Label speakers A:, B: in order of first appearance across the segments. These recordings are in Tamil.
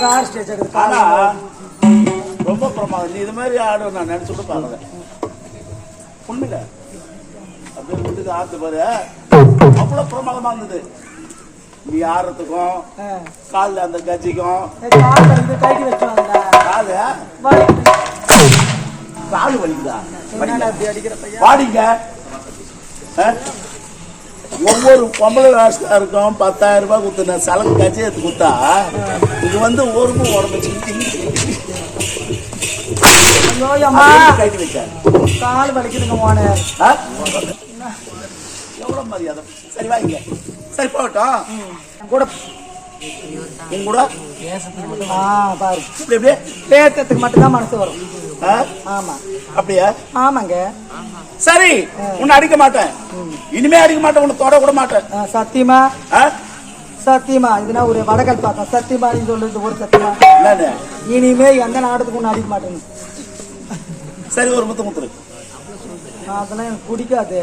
A: கார் ஸ்டேஜ்
B: ஆனா ரொம்ப பிரமாதம். நீ இது மாதிரி ஆடும் நான் நினைச்சு கூட பார்க்கல. உண்மையில? அப்படியே வீட்டுக்கு ஆத்து பாரு. அவ்வளவு பிரமாதமா இருந்தது. நீ ஆடுறதுக்கும் கால்ல அந்த
A: வச்சுவாங்கடா
B: காலு? காலு வலிக்குதா?
A: என்னடா
B: ஒவ்வொரு பொம்பளை ராஷ்டாருக்கும் பத்தாயிரம் ரூபாய் கொடுத்து சலங்கு கட்சி எடுத்து கொடுத்தா இது வந்து ஒரு உடம்பு
A: கால் வலிக்குதுங்க ஓனர்
B: ஆ? எவ்வளவு மரியாதை? சரி வாங்க சரி போகட்டும்.
A: கூட
B: உங்க கூட?
A: ஆ பாரு.
B: இப்படி இப்படி.
A: பேத்தத்துக்கு மட்டும்தான் மனசு வரும்? ஆமா.
B: அப்படியா?
A: ஆமாங்க.
B: சரி உன்னை அடிக்க மாட்டேன். இனிமே அடிக்க மாட்டேன் உன்னை தொட கூட மாட்டேன்.
A: சத்தியமா? சத்தியமா? இதுனா ஒரு வடகல் பார்த்தோம் சத்தியமா நீ சொல்றது ஒரு சத்தியமா? இனிமே எந்த நாடகத்துக்கு ஒன்று அடிக்க மாட்டேங்க
B: சரி ஒரு முத்து முத்துரு.
A: அதெல்லாம் எனக்கு பிடிக்காது.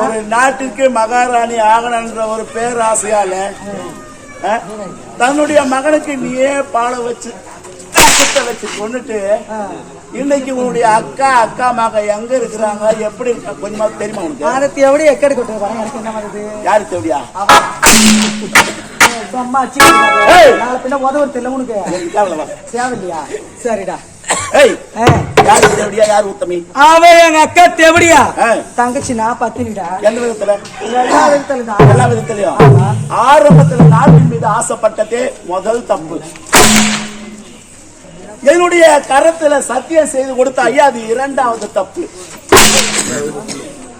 B: ஒரு நாட்டுக்கு மகாராணி ஆகணுன்ற ஒரு பேராசையால தன்னுடைய மகனுக்கு நீயே பாட வச்சு குத்த வச்சு கொண்டுட்டு இன்னைக்கு உன்னுடைய அக்கா அக்கா மக எங்க இருக்கிறாங்க? எப்படி இருக்கா? கொஞ்சமா தெரியுமா உனக்கு?
A: ஆனத்தி எப்படி எக்கடி கொட்டு வரேன் எனக்கு என்ன வருது
B: யாரு தேவையா ஏய்.
A: நாளை பின்ன உதவு தெரியல உனக்கு. தேவையில்லையா? சரிடா.
B: ஏய்
A: ஆ.
B: யாரு தேவடியா? யாரு உத்தமி
A: அவ எங்க அக்கா தேவடியா?
B: ஆ,
A: தங்கச்சி நான் பத்தினிடா.
B: எந்த விதத்துல?
A: எல்லா விதத்துல தான்
B: எல்லா விதத்திலையும். ஆரம்பத்துல நாட்டின் மீது ஆசைப்பட்டதே முதல் தப்பு. என்னுடைய கரத்துல சத்தியம் செய்து கொடுத்த ஐயா அது இரண்டாவது தப்பு.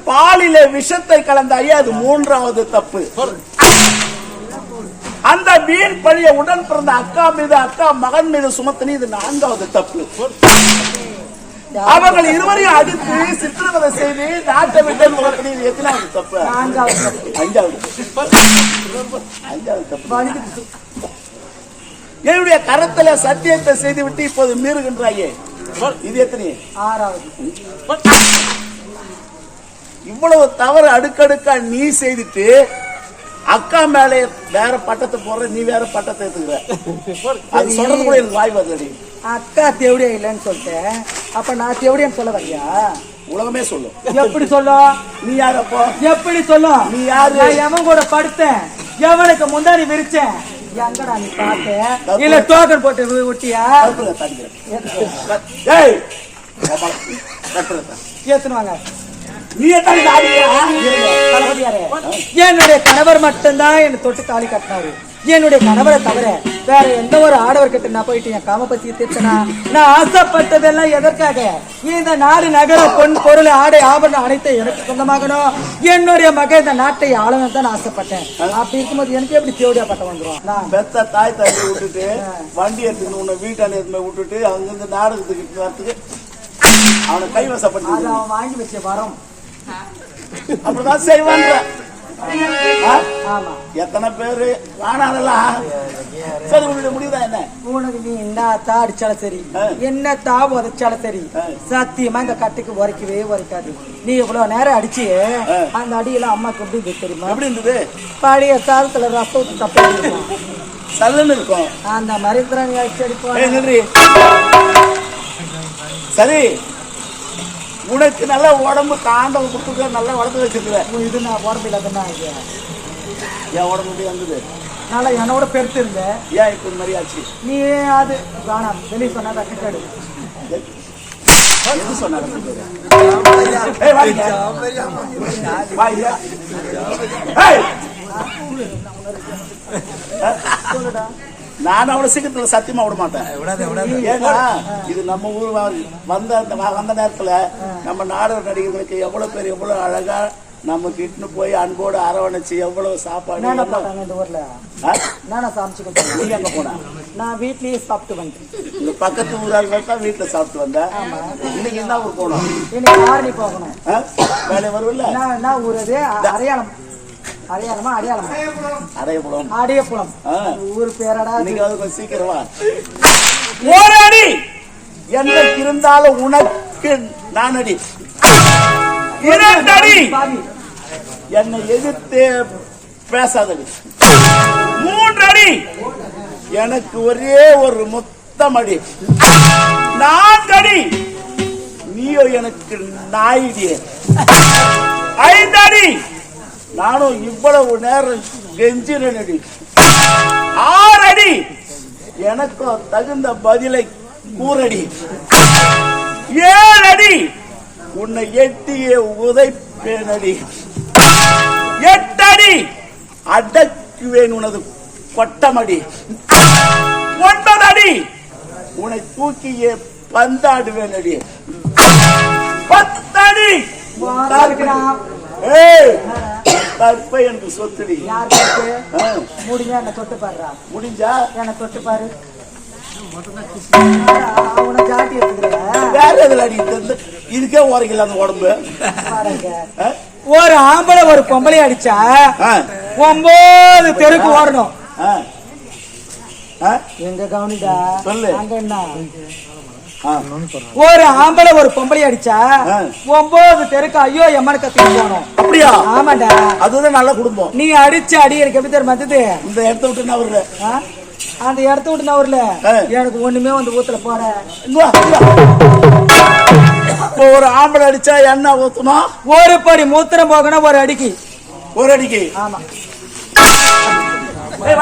B: பாலில விஷத்தை கலந்த ஐயா அது மூன்றாவது தப்பு. அந்த வீண் பழிய உடன் பிறந்த அக்கா மீது அக்கா மகன் மீது சுமத்தினி இது நான்காவது தப்பு. அவர்கள் இருவரையும் அடித்து சித்திரவதை செய்து நாட்டை விட்டு முகத்தினி இது எத்தனாவது தப்பு. அஞ்சாவது அஞ்சாவது தப்பு. என்னுடைய கரத்துல சத்தியத்தை செய்து விட்டு இப்போது மீறுகின்றாயே? இது எத்தனை?
A: ஆறாவது.
B: இவ்வளவு தவறு அடுக்கடுக்கா நீ செய்துட்டு அக்கா மேலே வேற பட்டத்தை போடுற நீ வேற பட்டத்தை எடுத்துக்கிற. அது சொல்றது கூட எனக்கு வாய் வருது
A: அக்கா தேவடியா இல்லைன்னு சொல்லிட்டேன். அப்ப நான் தேவடியான்னு சொல்ல வரியா
B: உலகமே சொல்லும்
A: எப்படி சொல்லும்
B: நீ யார் அப்போ?
A: எப்படி சொல்லும்
B: நீ யாரு?
A: நான் எவன் கூட படுத்தேன்? எவனுக்கு முந்தாடி விரிச்சேன்? எங்கடா நீ இல்ல டோக்கன் போட்டு
B: தடிக்கிறேன். ஏய்!
A: தளபதியாரே, என்னுடைய கணவர் மட்டும்தான் என்னை தொட்டு தாலி கட்டினாரு. என்னுடைய கணவரை தவிர வேற எந்த ஒரு ஆடவர் கிட்ட நான் போயிட்டு என் காம பத்தியை தீர்த்தனா? நான் ஆசைப்பட்டதெல்லாம் எதற்காக? இந்த நாடு நகர பொன் பொருள் ஆடை ஆபரணம் அனைத்து எனக்கு சொந்தமாகணும். என்னுடைய மகன் இந்த நாட்டை ஆளணும் தான் நான் ஆசைப்பட்டேன். அப்படி இருக்கும்போது எனக்கு எப்படி தேவடியா பட்டம் வந்துரும்? நான்
B: பெத்த தாய் தந்தையை விட்டுட்டு வண்டி எடுத்துட்டு உன்னை வீட்டான எடுத்து விட்டுட்டு அங்கிருந்து நாடகத்துக்கு வரத்துக்கு அவனை கைவசப்பட்டு
A: அவன் வாங்கி வச்ச வரம்.
B: அப்படிதான்?
A: ஆமா
B: எத்தனை பேரு வானாதெல்லாம் சரி உன்னுடைய முடிவுதான் என்ன
A: உனக்கு நீ என்ன தா அடிச்சாலும் சரி
B: ஆ.
A: என்ன தா உதைச்சாலும் சரி. சத்தியமா இந்த கட்டுக்கு உரைக்கவே உரைக்காது நீ இவ்வளவு நேரம் அடிச்சு. அந்த அடியெல்லாம் அம்மாக்கு எப்படி இருந்தது தெரியுமா
B: எப்படி இருந்தது
A: பழைய காலத்துல ரசம் தப்பா இருக்கும்.
B: சல்லுன்னு இருக்கும்
A: அந்த நீ அடிச்சு அடிப்போம்.
B: சரி உனக்கு நல்ல உடம்பு தாண்டவம் கொடுத்துருக்க நல்லா வளர்த்து வச்சிருக்கிற
A: இது நான் உடம்பு இல்லாதன்னா இது
B: என் உடம்பு எப்படி வந்தது
A: நல்லா என்னோட பெருத்து இருந்த
B: ஏன் இப்ப மாதிரி ஆச்சு
A: நீ அது வேணாம் வெளியே சொன்னா கட்டிக்காடு
B: சொன்னாங்க நான் அவ்வளவு சீக்கிரத்துல சத்தியமா விட மாட்டேன். ஏன்னா இது நம்ம ஊர் வந்த அந்த வந்த நேரத்துல நம்ம நாடக நடிகர்களுக்கு எவ்வளவு பேர் எவ்வளவு அழகா நம்ம கிட்டுன்னு போய் அன்போடு அரவணைச்சு எவ்வளவு சாப்பாடு
A: இந்த ஊர்ல?
B: ஆ?
A: என்னென்ன சமைச்சுக்கிட்டு
B: நீ எங்க போன?
A: நான் வீட்லயே சாப்பிட்டு வந்துட்டேன்.
B: இந்த பக்கத்து ஊராக தான் வீட்டுல சாப்பிட்டு வந்தேன் இன்னைக்கு என்ன ஊர் போனோம்?
A: இன்னைக்கு ஆரணி போகணும்?
B: வேலை வரும்ல?
A: என்ன ஊர் அது? அ- அடையாளம் அடையாளமா? அடையப்புலம்
B: ஆ.
A: ஊர் பேரடா.
B: இன்னைக்கு அது கொஞ்சம் சீக்கிரம். அடி! என்னைக்கு இருந்தாலும் உனக்கு நான் அடி! என்னை எதிர்த்து பேசாதடி. மூன்று அடி! எனக்கு ஒரே ஒரு முத்தம் அடி. நான்கு அடி! நீயோ எனக்கு நாயிடியே. ஐந்து அடி! நானும் இவ்வளவு நேரம் கெஞ்சினடி ஆறு அடி எனக்கும் தகுந்த பதிலை கூறடி. ஏழு அடி உன்னை எட்டியே உதைப்பேனடி. எட்டு அடி அடக்குவேன் உனது கொட்டமடி ஒன்பது அடி உன்னை தூக்கியே பந்தாடுவேன் அடி பத்து அடி
A: வாதாடுகிறான்.
B: ஏய்! தற்பை என்று சொத்துடி.
A: யார் முடிஞ்சா என்ன தொட்டு பாருடா.
B: முடிஞ்சா?
A: என்ன தொட்டு பாரு.
B: வேற எதுல இந்த- இதுக்கே உரைக்கல அந்த உடம்பு?
A: ஒரு ஆம்பளை ஒரு பொம்பளை அடிச்சா ஒன்பது தெருக்கு ஓடணும்? எங்க கவனிடா?
B: சொல்லு.
A: அங்க என்ன. ஒரு ஆம்பளை ஒரு பொம்பளை அடிச்சா. ஒன்பது தெருக்கு ஐயோ எம்மனு கத்திட்டு போகணும்.
B: அப்படியா?
A: ஆமாடா.
B: அதுதான் நல்ல குடும்பம்.
A: நீ அடிச்ச அடி எனக்கு எப்படி தெரியுமா வந்தது
B: இந்த இடத்த விட்டு நான் வரல?
A: அந்த இடத்த விட்டு நான் வரல. எனக்கு ஒண்ணுமே வந்து ஊத்துல போற.
B: இங்க வா, இங்க வா. இப்போ ஒரு ஆம்பளை அடிச்சா என்ன ஊத்தணும்
A: ஒரு படி மூத்திரம் போகணும் ஒரு அடிக்கு.
B: ஒரு அடிக்கு.
A: ஆமா.
B: ஏய்,